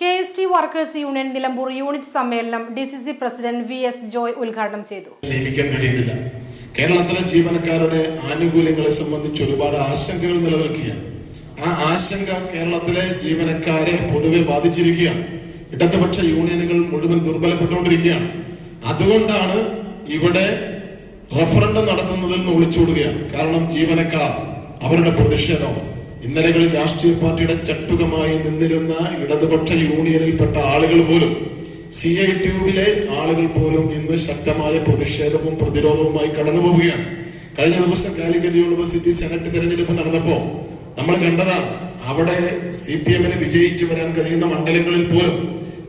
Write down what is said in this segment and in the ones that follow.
K S T workers union Nilambur unit സമ്മേളനം D C C president V S Joy ഉദ്ഘാടനം ചെയ്തു. നിയമിക്കാൻ കഴിയുന്നില്ല. കേരളത്തിലെ ജീവനക്കാരുടെ ആനുകൂല്യങ്ങളെ സംബന്ധിച്ച് ഒരുപാട് ആശങ്കകൾ നിലനിൽക്കുകയാണ്. ആ ആശങ്ക കേരളത്തിലെ ജീവനക്കാരെ പൊതുവെ ബാധിച്ചിരിക്കുകയാണ്. ഇടതുപക്ഷ യൂണിയനുകൾ മുഴുവൻ ദുർബലപ്പെട്ടുകൊണ്ടിരിക്കുകയാണ്. അതുകൊണ്ടാണ് ഇവിടെ റഫറൻഡം നടത്തുന്നതിൽ നിന്ന് ഒളിച്ചോടുകയാണ്. കാരണം ജീവനക്കാർ അവരുടെ പ്രതിഷേധം ഇന്നലകളിൽ രാഷ്ട്രീയ പാർട്ടിയുടെ ചട്ടുകമായി നിന്നിരുന്ന ഇടതുപക്ഷ യൂണിയനിൽപ്പെട്ട ആളുകൾ പോലും സി ഐ ട്യൂബിലെ ആളുകൾ പോലും ഇന്ന് ശക്തമായ പ്രതിഷേധവും പ്രതിരോധവുമായി കടന്നു പോവുകയാണ് കഴിഞ്ഞ ദിവസം കാലിക്കറ്റ് യൂണിവേഴ്സിറ്റി സെനറ്റ് തെരഞ്ഞെടുപ്പ് നടന്നപ്പോൾ നമ്മൾ കണ്ടതാണ് അവിടെ സി പി എമ്മിന് വിജയിച്ചു വരാൻ കഴിയുന്ന മണ്ഡലങ്ങളിൽ പോലും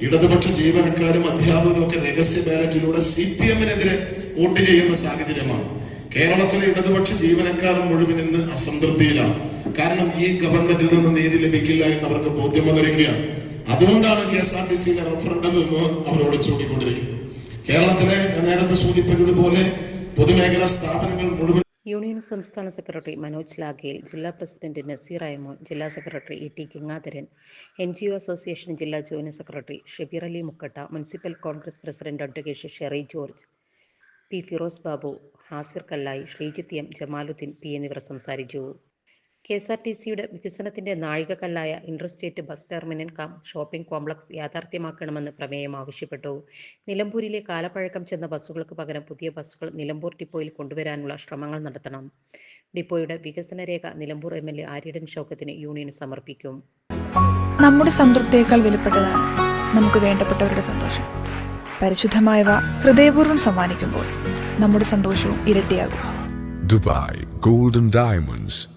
ഇടതുപക്ഷ ജീവനക്കാരും അധ്യാപകരും ഒക്കെ രഹസ്യ ബാലറ്റിലൂടെ സി പി എമ്മിനെതിരെ വോട്ട് ചെയ്യുന്ന സാഹചര്യമാണ്. കേരളത്തിലെ ഇടതുപക്ഷ ജീവനക്കാർ മുഴുവൻ ഇന്ന് അസംതൃപ്തിയിലാണ്. കാരണം ഈ ഗവൺമെന്റിൽ നിന്ന് നീതി ലഭിക്കില്ല എന്ന് അവർക്ക് ബോധ്യം വന്നിരിക്കുകയാണ് അതുകൊണ്ടാണ് കെ എസ് ആർ ടി സിയിലെ റഫറൻഡം എന്ന് അവർ ഒളിച്ചോടിക്കൊണ്ടിരിക്കുന്നത് കേരളത്തിലെ നേരത്തെ സൂചിപ്പിച്ചതുപോലെ പൊതുമേഖലാ സ്ഥാപനങ്ങൾ മുഴുവൻ യൂണിയൻ സംസ്ഥാന സെക്രട്ടറി മനോജ് ലാഖേൽ ജില്ലാ പ്രസിഡന്റ് നസീർ അയമോൻ ജില്ലാ secretary E T Kingadharan N G O association ജില്ലാ joint secretary Shabeer Ali Mukkatta municipal Congress president advocate Sherry George P Firoz Babu Hasir Kallayi Sreejith M Jamaluddin P എന്നിവർ സംസാരിച്ചു. K S R T സിയുടെ വികസനത്തിന്റെ നാഴികക്കല്ലായ interstate bus terminal cum shopping complex യാഥാർത്ഥ്യമാക്കണമെന്ന് പ്രമേയം ആവശ്യപ്പെട്ടു. നിലമ്പൂരിലെ കാലപ്പഴക്കം ചെന്ന ബസ്സുകൾക്ക് പകരം പുതിയ ബസ്സുകൾ നിലമ്പൂർ ഡിപ്പോയിൽ കൊണ്ടുവരാനുള്ള ശ്രമങ്ങൾ നടത്തണം. ഡിപ്പോയുടെ വികസന രേഖ Nilambur M L A Aryadan ഷൗക്കത്തിന് union സമർപ്പിക്കും. നമ്മുടെ സംതൃപ്തിയേക്കാൾ വിലപ്പെട്ടതാണ് നമുക്ക് വേണ്ടപ്പെട്ടവരുടെ സന്തോഷം. പരിശുദ്ധമായവ ഹൃദയപൂർവം സമ്മാനിക്കുമ്പോൾ നമ്മുടെ സന്തോഷവും ഇരട്ടിയാകും. Dubai golden Diamonds,